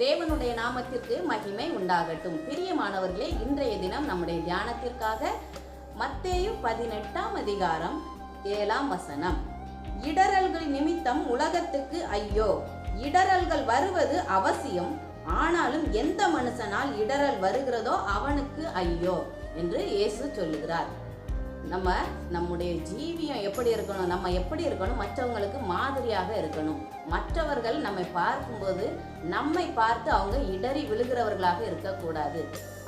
தேவனுடைய நாமத்திற்கு மகிமை உண்டாகட்டும். பிரியமானவர்களே இன்றைய தினம் நம்முடைய தியானத்திற்காக மத்தேயு பதினெட்டாம் அதிகாரம் ஏழாம் வசனம். இடரல்கள் நிமித்தம் உலகத்துக்கு ஐயோ இடரல்கள் வருவது அவசியம் ஆனாலும் எந்த மனுஷனால் இடரல் வருகிறதோ அவனுக்கு ஐயோ என்று இயேசு சொல்லுகிறார். நம்ம நம்முடைய ஜீவியம் எப்படி இருக்கணும் நம்ம எப்படி இருக்கணும் மற்றவங்களுக்கு மாதிரியாக இருக்கணும். மற்றவர்கள் நம்மை பார்க்கும்போது நம்மை பார்த்து அவங்க இடறி விழுகிறவர்களாக இருக்கக்கூடாது.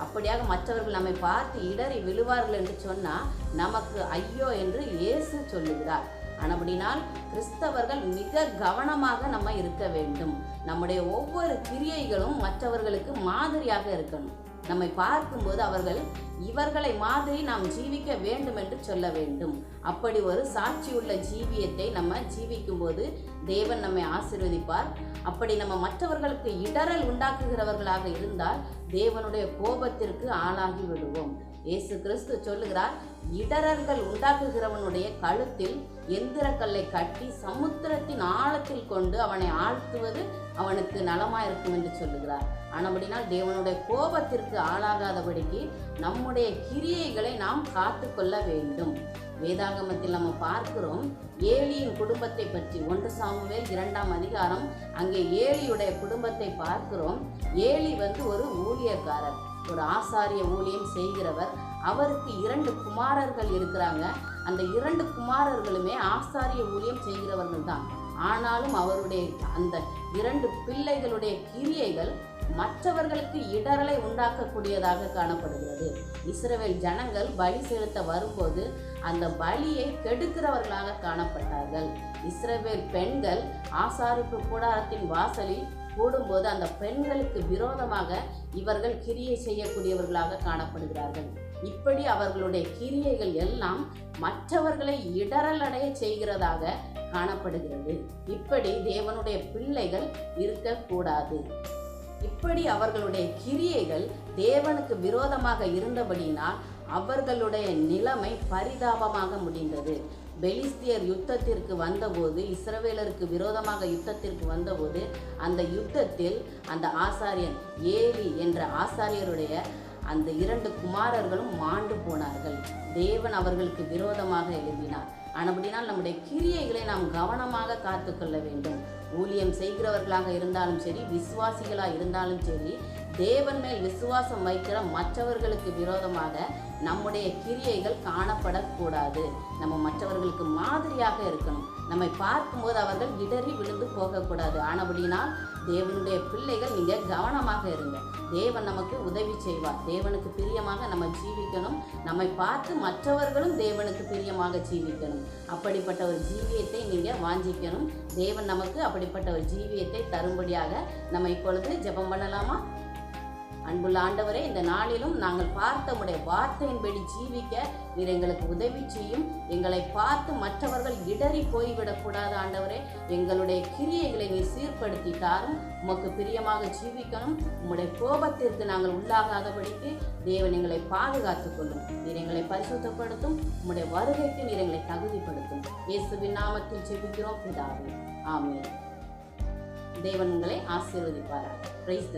அப்படியாக மற்றவர்கள் நம்மை பார்த்து இடறி விழுவார்கள் என்று சொன்னால் நமக்கு ஐயோ என்று இயேசு சொல்லுகிறார். ஆனபடினால் கிறிஸ்தவர்கள் மிக கவனமாக நம்ம இருக்க வேண்டும். நம்முடைய ஒவ்வொரு கிரியைகளும் மற்றவர்களுக்கு மாதிரியாக இருக்கணும். நம்மை பார்க்கும்போது அவர்கள் இவர்களை மாதிரி நாம் ஜீவிக்க வேண்டும் என்று சொல்ல வேண்டும். அப்படி ஒரு சாட்சியுள்ள ஜீவியத்தை நம்ம ஜீவிக்கும் போது தேவன் நம்மை ஆசிர்வதிப்பார். அப்படி நம்ம மற்றவர்களுக்கு இடரல் உண்டாக்குகிறவர்களாக இருந்தால் தேவனுடைய கோபத்திற்கு ஆளாகி விடுவோம். இயேசு கிறிஸ்து சொல்லுகிறார் இடரல்கள் உண்டாக்குகிறவனுடைய கழுத்தில் எந்திரக்கல்லை கட்டி சமுத்திரத்தின் ஆழத்தில் கொண்டு அவனை ஆழ்த்துவது அவனுக்கு நலமாயிருக்கும் என்று சொல்லுகிறார். ஆனபடினால் தேவனுடைய கோபத்திற்கு ஆளாகாதபடிக்கு நம்முடைய கிரியைகளை நாம் காத்து கொள்ள வேண்டும். வேதாகமத்தில் நம்ம பார்க்கிறோம் ஏலியின் குடும்பத்தை பற்றி. ஒன்று சாமுவேல் இரண்டாம் அதிகாரம். அங்கே ஏலியுடைய குடும்பத்தை பார்க்கிறோம். ஏலி வந்து ஒரு ஊழியக்காரர் ஒரு ஆசாரிய ஊழியம் செய்கிறவர். அவருக்கு இரண்டு குமாரர்கள் இருக்கிறாங்க. அந்த இரண்டு குமாரர்களுமே ஆசாரிய ஊழியம் செய்கிறவர்கள் தான். ஆனாலும் அவருடைய அந்த இரண்டு பிள்ளைகளுடைய கிரியைகள் மற்றவர்களுக்கு இடரலை உண்டாக்கக்கூடியதாக காணப்படுகிறது. இஸ்ரவேல் ஜனங்கள் பலி செலுத்த வரும்போது அந்த பலியை கெடுக்கிறவர்களாக காணப்பட்டார்கள். இஸ்ரவேல் பெண்கள் ஆசாரிப்பு கூடாரத்தின் வாசலில் கூடும்போது அந்த பெண்களுக்கு விரோதமாக இவர்கள் கிரியை செய்யக்கூடியவர்களாக காணப்படுகிறார்கள். இப்படி அவர்களுடைய கிரியைகள் எல்லாம் மற்றவர்களை இடரலடைய செய்கிறதாக காணப்படுகிறது. இப்படி தேவனுடைய பிள்ளைகள் இருக்கக்கூடாது. இப்படி அவர்களுடைய கிரியைகள் தேவனுக்கு விரோதமாக இருந்தபடியினால் அவர்களுடைய நிலைமை பரிதாபமாக முடிந்தது. பெலிஸ்தியர் யுத்தத்திற்கு வந்தபோது இஸ்ரவேலருக்கு விரோதமாக யுத்தத்திற்கு வந்தபோது அந்த யுத்தத்தில் அந்த ஆசாரியன் ஏலி என்ற ஆசாரியருடைய அந்த இரண்டு குமாரர்களும் மாண்டு போனார்கள். தேவன் அவர்களுக்கு விரோதமாக எழுதினார் ஆனபடினால் நம்முடைய கிரியைகளை நாம் கவனமாக காத்துக்கொள்ள வேண்டும். ஊழியம் செய்கிறவர்களாக இருந்தாலும் சரி விசுவாசிகளாக இருந்தாலும் சரி தேவன் மேல் விசுவாசம் வைக்கிற மற்றவர்களுக்கு விரோதமாக நம்முடைய கிரியைகள் காணப்படக்கூடாது. நம்ம மற்றவர்களுக்கு மாதிரியாக இருக்கணும். நம்மை பார்க்கும்போது அவர்கள் இடறி விழுந்து போகக்கூடாது. ஆனபடினால் தேவனுடைய பிள்ளைகள் நீங்கள் கவனமாக இருங்க. தேவன் நமக்கு உதவி செய்வார். தேவனுக்கு பிரியமாக நம்ம ஜீவிக்கணும். நம்மை பார்த்து மற்றவர்களும் தேவனுக்கு பிரியமாக ஜீவிக்கணும். அப்படிப்பட்ட ஒரு ஜீவியத்தை நீங்கள் வாஞ்சிக்கணும். தேவன் நமக்கு அப்படிப்பட்ட ஒரு ஜீவியத்தை தரும்படியாக நம்ம இப்பொழுது ஜெபம் பண்ணலாமா? அன்புள்ள ஆண்டவரே இந்த நாளிலும் நாங்கள் பார்த்த உடைய வார்த்தையின்படி ஜீவிக்க நீர் எங்களுக்கு உதவி செய்யும். எங்களை பார்த்து மற்றவர்கள் இடறி போய்விடக்கூடாது ஆண்டவரே. எங்களுடைய கிரியைகளை நீர் சீர்படுத்தி தாரும். உமக்கு பிரியமாக ஜீவிக்கணும். உம்முடைய கோபத்திற்கு நாங்கள் உள்ளாகாதபடிக்கு தேவன் எங்களை பாதுகாத்துக் கொள்ளும். நீர் எங்களை பரிசுத்தப்படுத்தும். உம்முடைய வருகைக்கு நீர் எங்களை தகுதிப்படுத்தும். இயேசுவின் நாமத்தில் ஜெபிக்கிறோம். பிதாவே ஆமே தேவன் உங்களை ஆசீர்வதிப்பார்கள் பிரைஸ்